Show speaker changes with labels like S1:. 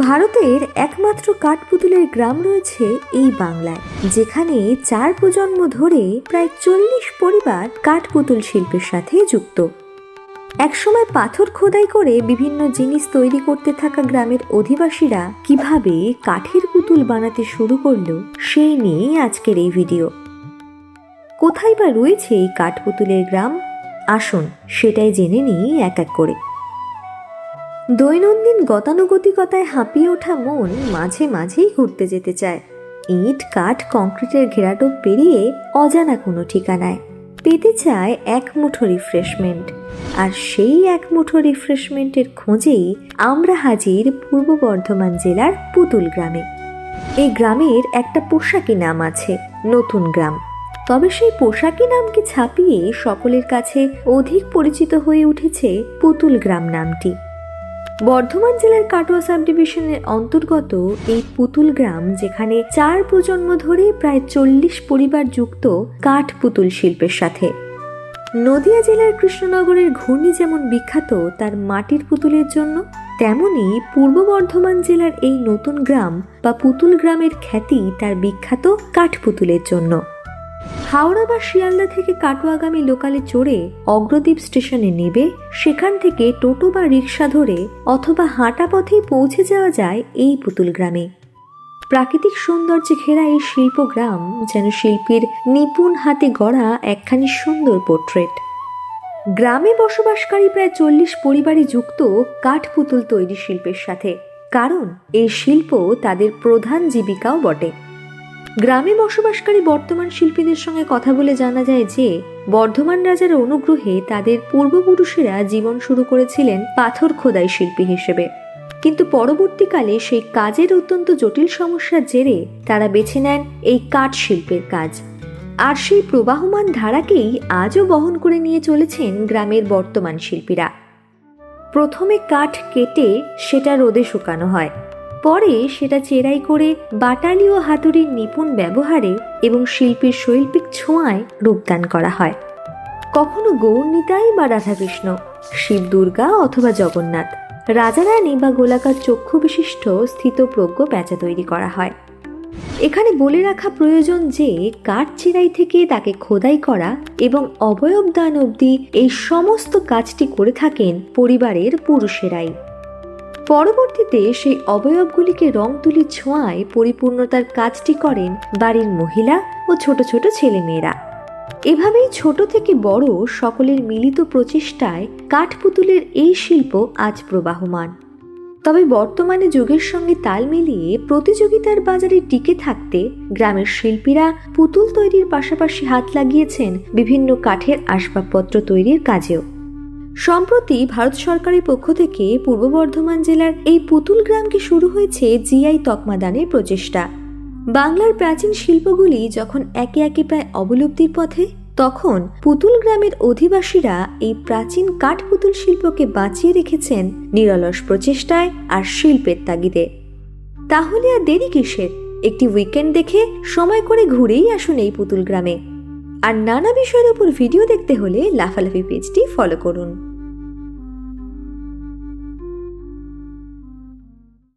S1: ভারতের একমাত্র কাঠপুতুলের গ্রাম রয়েছে এই বাংলায়, যেখানে চার প্রজন্ম ধরে প্রায় চল্লিশ পরিবার কাঠপুতুল শিল্পের সাথে যুক্ত। একসময় পাথর খোদাই করে বিভিন্ন জিনিস তৈরি করতে থাকা গ্রামের অধিবাসীরা কীভাবে কাঠের পুতুল বানাতে শুরু করল, সেই নিয়েই আজকের এই ভিডিও। কোথায় বা রয়েছে এই কাঠপুতুলের গ্রাম? আসুন, সেটাই জেনে নিই এক এক করে। দৈনন্দিন গতানুগতিকতায় হাঁপিয়ে ওঠা মন মাঝে মাঝেই ঘুরতে যেতে চায়। ইট, কাঠ, কংক্রিটের ঘেরাটোপ পেরিয়ে অজানা কোনো ঠিকানায়। পেতে চায় এক মুঠো রিফ্রেশমেন্ট। আর সেই এক মুঠো রিফ্রেশমেন্টের খোঁজেই আমরা হাজির পূর্ব বর্ধমান জেলার পুতুল গ্রামে। এই গ্রামের একটা পোশাকি নাম আছে, নতুন গ্রাম। তবে সেই পোশাকি নামকে ছাপিয়ে সকলের কাছে অধিক পরিচিত হয়ে উঠেছে পুতুল গ্রাম নামটি। বর্ধমান জেলার কাটোয়া সাব ডিভিশনের অন্তর্গত এই পুতুল গ্রাম, যেখানে চার প্রজন্ম ধরে প্রায় চল্লিশ পরিবার যুক্ত কাঠ পুতুল শিল্পের সাথে। নদিয়া জেলার কৃষ্ণনগরের ঘূর্ণি যেমন বিখ্যাত, তার মাটির পুতুলের জন্য, তেমনি পূর্ব বর্ধমান জেলার এই নতুন গ্রাম বা পুতুল গ্রামের খ্যাতি তার বিখ্যাত কাঠ পুতুলের জন্য। হাওড়া বা শিয়ালদা থেকে কাটোয়াগামী লোকালে চড়ে অগ্রদ্বীপ স্টেশনে নেবে, সেখান থেকে টোটো বা রিক্সা ধরে অথবা হাঁটা পথেই পৌঁছে যাওয়া যায় এই পুতুল গ্রামে। প্রাকৃতিক সৌন্দর্যে ঘেরা এই শিল্পগ্রাম যেন শিল্পীর নিপুণ হাতে গড়া একখানি সুন্দর পোর্ট্রেট। গ্রামে বসবাসকারী প্রায় চল্লিশ পরিবারে যুক্ত কাঠ পুতুল তৈরি শিল্পের সাথে, কারণ এই শিল্প তাদের প্রধান জীবিকাও বটে। গ্রামে বসবাসকারী বর্তমান শিল্পীদের সঙ্গে কথা বলে জানা যায় যে, বর্ধমান রাজার অনুগ্রহে তাদের পূর্বপুরুষেরা জীবন শুরু করেছিলেন পাথর খোদাই শিল্পী হিসেবে। কিন্তু পরবর্তীকালে সেই কাজের অত্যন্ত জটিল সমস্যার জেরে তারা বেছে নেন এই কাঠ শিল্পের কাজ। আর সেই প্রবাহমান ধারাকেই আজও বহন করে নিয়ে চলেছেন গ্রামের বর্তমান শিল্পীরা। প্রথমে কাঠ কেটে সেটা রোদে শুকানো হয়। পরে সেটা চেরাই করে বাটালি ও হাতুড়ির নিপুণ ব্যবহারে এবং শিল্পীর শৈল্পিক ছোঁয়ায় রূপদান করা হয়। কখনো গৌরনীতাই বা রাধাকৃষ্ণ, শিব দুর্গা অথবা জগন্নাথ, রাজারানী বা গোলাকার চক্ষু বিশিষ্ট স্থিতপ্রজ্ঞ প্যাঁচা তৈরি করা হয়। এখানে বলে রাখা প্রয়োজন যে, কাঠ চিরাই থেকে তাকে খোদাই করা এবং অবয়ব দান অবধি এই সমস্ত কাজটি করে থাকেন পরিবারের পুরুষেরাই। পরবর্তীতে সেই অবয়বগুলিকে রং তুলি ছোঁয়ায় পরিপূর্ণতার কাজটি করেন বাড়ির মহিলা ও ছোট ছোট ছেলেমেয়েরা। এভাবেই ছোট থেকে বড় সকলের মিলিত প্রচেষ্টায় কাঠপুতুলের এই শিল্প আজ প্রবাহমান। তবে বর্তমানে যুগের সঙ্গে তাল মিলিয়ে প্রতিযোগিতার বাজারে টিকে থাকতে গ্রামের শিল্পীরা পুতুল তৈরির পাশাপাশি হাত লাগিয়েছেন বিভিন্ন কাঠের আসবাবপত্র তৈরির কাজেও। সম্প্রতি ভারত সরকারের পক্ষ থেকে পূর্ব বর্ধমান জেলার এই পুতুল গ্রামকে শুরু হয়েছে জিআই তকমাদানের প্রচেষ্টা। বাংলার প্রাচীন শিল্পগুলি যখন একে একে প্রায় অবলুপ্তির পথে, তখন পুতুল গ্রামের অধিবাসীরা এই প্রাচীন কাঠ পুতুল শিল্পকে বাঁচিয়ে রেখেছেন নিরলস প্রচেষ্টায় আর শিল্পের তাগিদে। তাহলে আর দেরি কিসের? একটি উইকেন্ড দেখে সময় করে ঘুরেই আসুন এই পুতুল গ্রামে। আর নানা বিষয়ের উপর ভিডিও দেখতে হলে লাফালাফি পেজটি ফলো করুন।